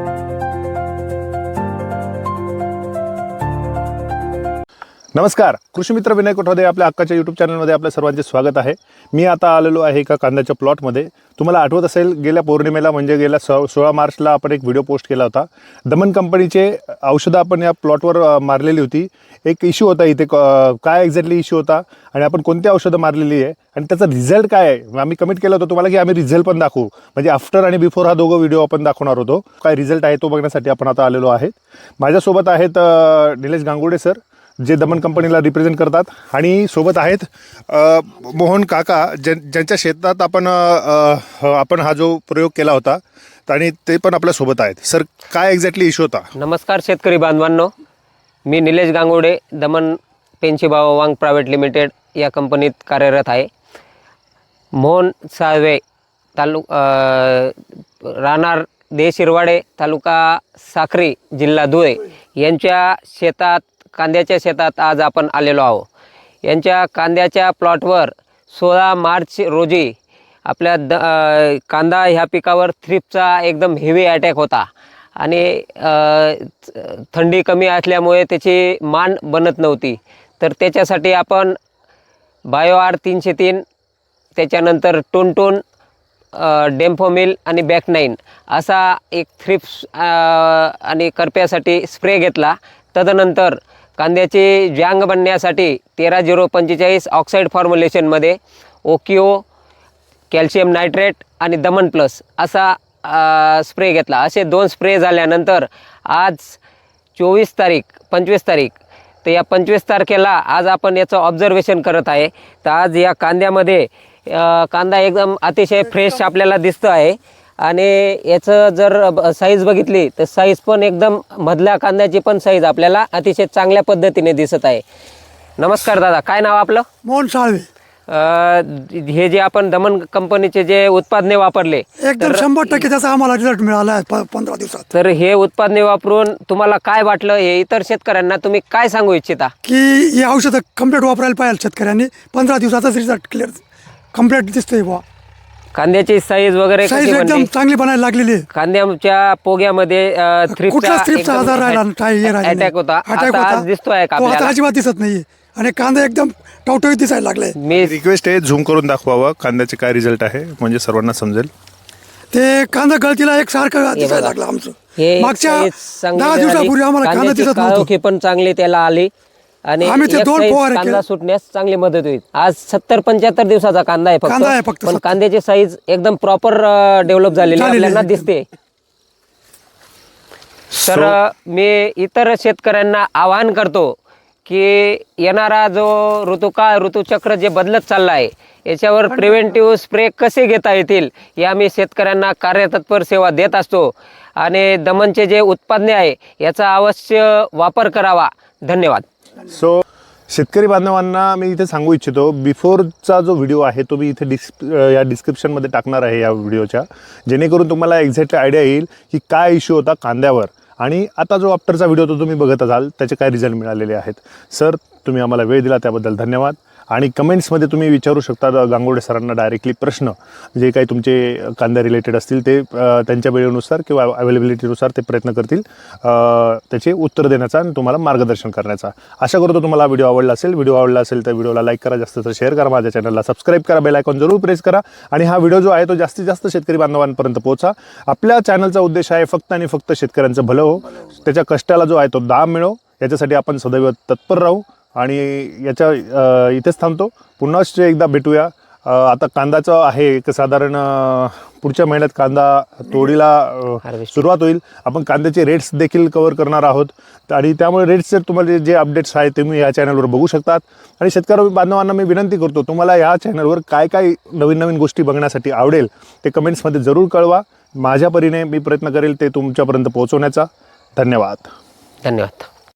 Música नमस्कार. कृषी मित्र विनय कोठादे आपल्या अक्काच्या यूट्यूब चॅनलमध्ये आपल्या सर्वांचे स्वागत आहे. मी आता आलेलो आहे एका कांद्याच्या प्लॉटमध्ये तुम्हाला आठवत असेल गेल्या पौर्णिमेला म्हणजे गेल्या सो सोळा मार्चला आपण एक व्हिडिओ पोस्ट केला होता. दमन कंपनीचे औषधं आपण या प्लॉटवर मारलेली होती. एक इश्यू होता इथे काय एक्झॅक्टली इश्यू होता आणि आपण कोणती औषधं मारलेली आहे आणि त्याचा रिझल्ट काय आहे? आम्ही कमिट केलं होतं तुम्हाला की आम्ही रिझल्ट पण दाखवू. म्हणजे आफ्टर आणि बिफोर हा दोघं व्हिडिओ आपण दाखवणार होतो. काय रिझल्ट आहे तो बघण्यासाठी आपण आता आलेलो आहेत. माझ्यासोबत आहेत निलेश गांगुडे सर जे दमन कंपनीला रिप्रेझेंट करतात आणि सोबत आहेत मोहन काका ज्या ज्यांच्या शेतात आपण आपण हा जो प्रयोग केला होता आणि ते पण आपल्यासोबत आहेत. सर काय एक्झॅक्टली इश्यू होता? नमस्कार शेतकरी बांधवांनो. मी निलेश गांगोडे दमन पेन्शीबावा वांग प्रायव्हेट लिमिटेड या कंपनीत कार्यरत आहे. मोहन साळवे तालु राहणार देशिरवाडे तालुका साखरी जिल्हा धुळे यांच्या शेतात कांद्याच्या शेतात आज आपण आलेलो आहो यांच्या कांद्याच्या प्लॉटवर सोळा मार्च रोजी आपल्या द कांदा ह्या पिकावर थ्रिपचा एकदम हेवी अटॅक होता. आणि थंडी कमी असल्यामुळे त्याची मान बनत नव्हती. तर त्याच्यासाठी आपण बायो आर तीनशे तीन त्याच्यानंतर टोनटोन डेम्फोमिल आणि बॅक नाईन असा एक थ्रिप्स आणि करप्यासाठी स्प्रे घेतला. तदनंतर कांद्याची जँग बनण्यासाठी तेरा झिरो पंचेचाळीस ऑक्साईड फॉर्म्युलेशनमध्ये ओकिओ कॅल्शियम नायट्रेट आणि दमन प्लस असा स्प्रे घेतला. असे दोन स्प्रे झाल्यानंतर आज चोवीस तारीख पंचवीस तारीख तर या पंचवीस तारखेला आज आपण याचं ऑब्झर्वेशन करत आहे. तर आज या कांद्यामध्ये कांदा एकदम अतिशय फ्रेश आपल्याला दिसतो आहे आणि याचं जर साईज बघितली तर साईज पण एकदम मधल्या कांद्याची पण साईज आपल्याला अतिशय चांगल्या पद्धतीने दिसत आहे. नमस्कार दादा काय नाव आपलं? मोहन साळवे. हे जे आपण दमन कंपनीचे जे उत्पादने वापरले एकदम शंभर टक्के त्याचा आम्हाला रिझल्ट मिळाला आहे पंधरा दिवसात. तर हे उत्पादने वापरून तुम्हाला काय वाटलं? हे इतर शेतकऱ्यांना तुम्ही काय सांगू इच्छिता? की ही औषधं कंप्लीट वापरायला पाहिजे शेतकऱ्यांनी. पंधरा दिवसाचाच रिझल्ट क्लिअर कंप्लीट दिसतोय बुवा. कांद्याची साईज वगैरे साईज एकदम चांगली बनायला लागलेली आहे. कांद्याच्या पोग्यामध्ये अ, एकदम आजार राहिला हे राहिला होता. अटॅक आता आज दिसतोय का तो आता आपल्याला? अजिबात दिसत नाही आणि कांदा एकदम टवटवीत दिसायला लागलाय. मी रिक्वेस्ट आहे झूम करून दाखवावं. कांद्याचे काय रिझल्ट आहे म्हणजे सर्वांना समजेल. ते कांदा गळतीला एक सारखं दिसायला. लागलं आमचं. हे मागच्या चांगली दहा. दिवसापूर्वी आम्हाला कांदा कांद्याची दिसत नव्हतं. काळोखी पण चांगली त्याला आली. आणि आम्ही ते एक दोन size फवारे कांदा केले. सुटण्यास चांगली मदत होईल. आज सत्तर पंच्याहत्तर दिवसाचा कांदा आहे कांदा आहे फक्त फक्त पण 70. कांद्याची साईज एकदम प्रॉपर डेव्हलप झालेली झालेली आपल्याला आहे. दिसते. तर मी इतर शेतकऱ्यांना आवाहन करतो की येणारा जो ऋतुकाळ ऋतुचक्र जे बदलत चाललं आहे याच्यावर प्रिव्हेंटिव्ह स्प्रे कसे घेता येतील हे आम्ही शेतकऱ्यांना कार्यतत्पर सेवा देत असतो. आणि दमनचे जे उत्पादने आहे याचा अवश्य वापर करावा. धन्यवाद. सो शेतकरी बांधवांना मी इथे सांगू इच्छितो बिफोरचा जो व्हिडिओ आहे तो मी इथे डिस् या डिस्क्रिप्शनमध्ये टाकणार आहे या व्हिडिओच्या. जेणेकरून तुम्हाला एक्झॅक्ट आयडिया येईल की काय इश्यू होता कांद्यावर. आणि आता जो आफ्टरचा व्हिडिओ तो तुम्ही बघत असाल त्याचे काय रिझल्ट मिळालेले आहेत. सर तुम्ही आम्हाला वेळ दिला त्याबद्दल धन्यवाद. आणि कमेंट्समध्ये तुम्ही विचारू शकता गांगोडे सरांना डायरेक्टली प्रश्न. जे काही तुमचे कांद्या रिलेटेड असतील ते त्यांच्या वेळेनुसार किंवा अवेलेबिलिटीनुसार ते प्रयत्न करतील त्याचे उत्तर देण्याचा आणि तुम्हाला मार्गदर्शन करण्याचा. आशा करतो तुम्हाला व्हिडिओ आवडला असेल. व्हिडिओ आवडला असेल तर व्हिडिओला लाईक करा जास्त तर शेअर करा माझ्या चॅनलला सबस्क्राईब करा बेल आयकॉन जरूर प्रेस करा. आणि हा व्हिडिओ जो आहे तो जास्तीत जास्त शेतकरी बांधवांपर्यंत पोहोचा. आपल्या चॅनलचा उद्देश आहे फक्त आणि फक्त शेतकऱ्यांचं भलं हो. त्याच्या कष्टाला जो आहे तो दाम मिळो. याच्यासाठी आपण सदैव तत्पर राहू. आणि याच्या इथेच थांबतो. पुन्हाच एकदा भेटूया. आता कांदाचं आहे एक साधारण पुढच्या महिन्यात कांदा तोडीला. सुरुवात होईल. आपण कांद्याचे रेट्स देखील कव्हर करणार आहोत. आणि त्यामुळे रेट्सचे तुम्हाला जे अपडेट्स आहेत ते तुम्ही या चॅनलवर बघू शकतात. आणि शेतकरी बांधवांना मी विनंती करतो तुम्हाला या चॅनलवर काय काय नवीन नवीन गोष्टी बघण्यासाठी आवडेल ते कमेंट्समध्ये जरूर कळवा. माझ्या परीने मी प्रयत्न करेल ते तुमच्यापर्यंत पोहोचवण्याचा. धन्यवाद. धन्यवाद.